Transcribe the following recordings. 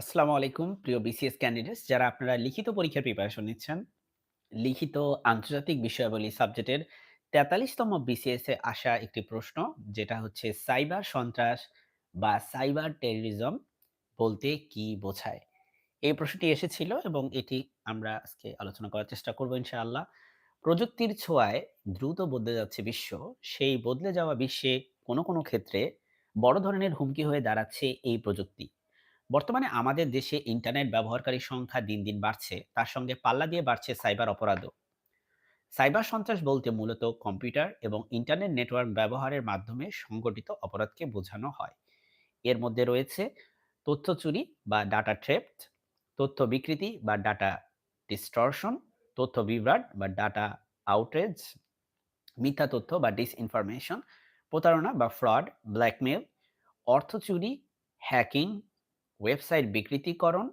আসসালামু আলাইকুম প্রিয় বিসিএস ক্যান্ডিডেটস যারা আপনারা লিখিত পরীক্ষার প্রিপারেশন নিচ্ছেন। লিখিত আন্তর্জাতিক বিষয়াবলী সাবজেক্টের ৪৩ তম বিসিএস এ আসা একটি প্রশ্ন যেটা হচ্ছে সাইবার সন্ত্রাস বা সাইবার টেররিজম বলতে কি বোঝায়? এই প্রশ্নটি এসেছিল এবং এটি আমরা আজকে আলোচনা করার চেষ্টা করব ইনশাআল্লাহ। প্রযুক্তির ছোঁয়ায় দ্রুত বদলে যাচ্ছে বিশ্ব। সেই বদলে যাওয়া বিশ্বে কোনো, কোনো ক্ষেত্রে বড় ধরনের হুমকি হয়ে দাঁড়াচ্ছে এই প্রযুক্তি। বর্তমানে আমাদের দেশে ইন্টারনেট ব্যবহারকারীর সংখ্যা দিন, দিন বাড়ছে। তার সঙ্গে পাল্লা দিয়ে বাড়ছে সাইবার অপরাধও। সাইবার সন্ত্রাস বলতে মূলত কম্পিউটার এবং ইন্টারনেট নেটওয়ার্ক ব্যবহারের মাধ্যমে সংগঠিত অপরাধকে বোঝানো হয়। এর মধ্যে রয়েছে তথ্য চুরি বা ডাটা থ্রেফট, তথ্য বিকৃতি বা ডাটা ডিস্টরশন, তথ্য বিভ্রাট বা ডাটা আউটরেজ, মিথ্যা তথ্য বা ডিসইনফরমেশন, প্রতারণা বা ফ্রড, ব্ল্যাকমেইল, অর্থ চুরি, হ্যাকিং, ওয়েবসাইট বিকৃতিকরণ,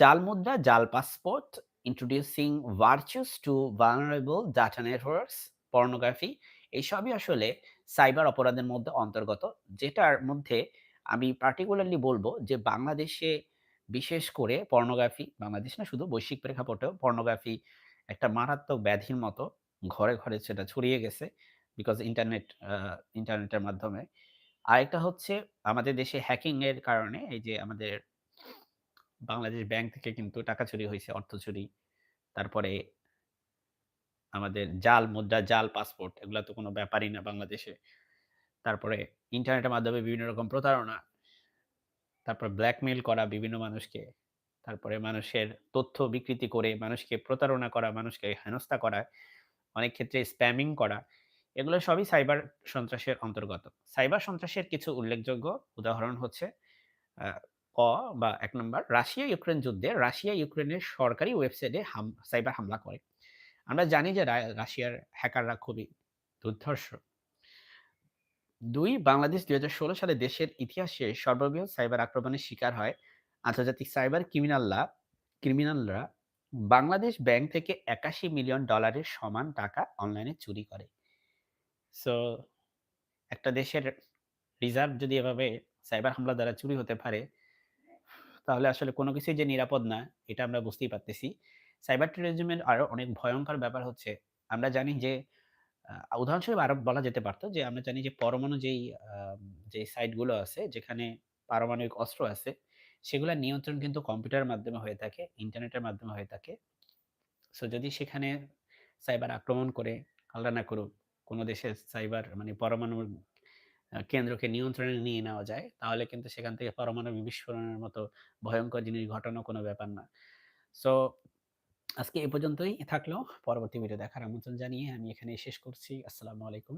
জাল মুদ্রা, জাল passport, introducing virtues to vulnerable data networks, pornography এইসবই আসলে সাইবার অপরাধের মধ্যে অন্তর্গত। যেটার মধ্যে আমি পার্টিকুলারলি বলব যে বাংলাদেশে বিশেষ করে পর্নোগ্রাফি, বাংলাদেশ না শুধু বৈশ্বিক প্রেক্ষাপটেও পর্নোগ্রাফি একটা মারাত্মক ব্যাধির মতো ঘরে, ঘরে সেটা ছড়িয়ে গেছে। বিকজ ইন্টারনেট ইন্টারনেটের মাধ্যমে। আরেকটা হচ্ছে আমাদের দেশে হ্যাকিং এর কারণে এই যে আমাদের বাংলাদেশ ব্যাংক থেকে কিন্তু টাকা চুরি হয়েছে অর্থ চুরি। তারপরে আমাদের জাল মুদ্রা, জাল পাসপোর্ট এগুলো তো কোনো ব্যাপারই না বাংলাদেশে। তারপরে ইন্টারনেটের মাধ্যমে বিভিন্ন রকম প্রতারণা। তারপর ব্ল্যাকমেইল করা বিভিন্ন মানুষকে। তারপরে মানুষের তথ্য বিকৃতি করে মানুষকে প্রতারণা করা, মানুষকে হেনস্থা করা, অনেক ক্ষেত্রে স্প্যামিং করা। এগুলো সবই সাইবার সন্ত্রাসের অন্তর্গত। সাইবার সন্ত্রাসের কিছু উল্লেখযোগ্য উদাহরণ হচ্ছে ক বা এক নম্বর, রাশিয়া-ইউক্রেন যুদ্ধে রাশিয়া ইউক্রেনের সরকারি ওয়েবসাইটে সাইবার হামলা করে। আমরা জানি যে রাশিয়ার হ্যাকাররা খুবই দুর্ধর্ষ। দুই, বাংলাদেশ ২০১৬ সালে দেশের ইতিহাসে সর্ববৃহৎ সাইবার আক্রমণের শিকার হয়। আন্তর্জাতিক সাইবার ক্রিমিনালরা ক্রিমিনালরা বাংলাদেশ ব্যাংক থেকে $৮১ মিলিয়ন ডলারের সমান টাকা অনলাইনে চুরি করে। সো একটা দেশের রিজার্ভ যদি এভাবে সাইবার হামলা দ্বারা চুরি হতে পারে, তাহলে আসলে কোনো কিছুই যে নিরাপদ না, এটা আমরা বুঝতেই পারতেছি। সাইবার টেররিজম আরও অনেক ভয়ঙ্কর ব্যাপার হচ্ছে, আমরা জানি যে উদাহরণস্বরূপ আরও বলা যেতে পারতো যে আমরা জানি যে পরমাণু যেই যে সাইটগুলো আছে যেখানে পারমাণবিক অস্ত্র আছে, সেগুলার নিয়ন্ত্রণ কিন্তু কম্পিউটারের মাধ্যমে হয়ে থাকে, ইন্টারনেটের মাধ্যমে হয়ে থাকে। সো যদি সেখানে সাইবার আক্রমণ করে, আল্লাহ না করুক, কোন দেশের সাইবার মানে পরমাণু কেন্দ্রকে নিয়ন্ত্রণে নিয়ে নেওয়া যায়, তাহলে কিন্তু সেখান থেকে পরমাণু বিস্ফোরণের মতো ভয়ঙ্কর জিনিস ঘটানো কোনো ব্যাপার না। সো আজকে এ পর্যন্তই থাকল। পরবর্তী ভিডিও দেখার আমন্ত্রণ জানিয়ে আমি এখানে শেষ করছি। আসসালামু আলাইকুম।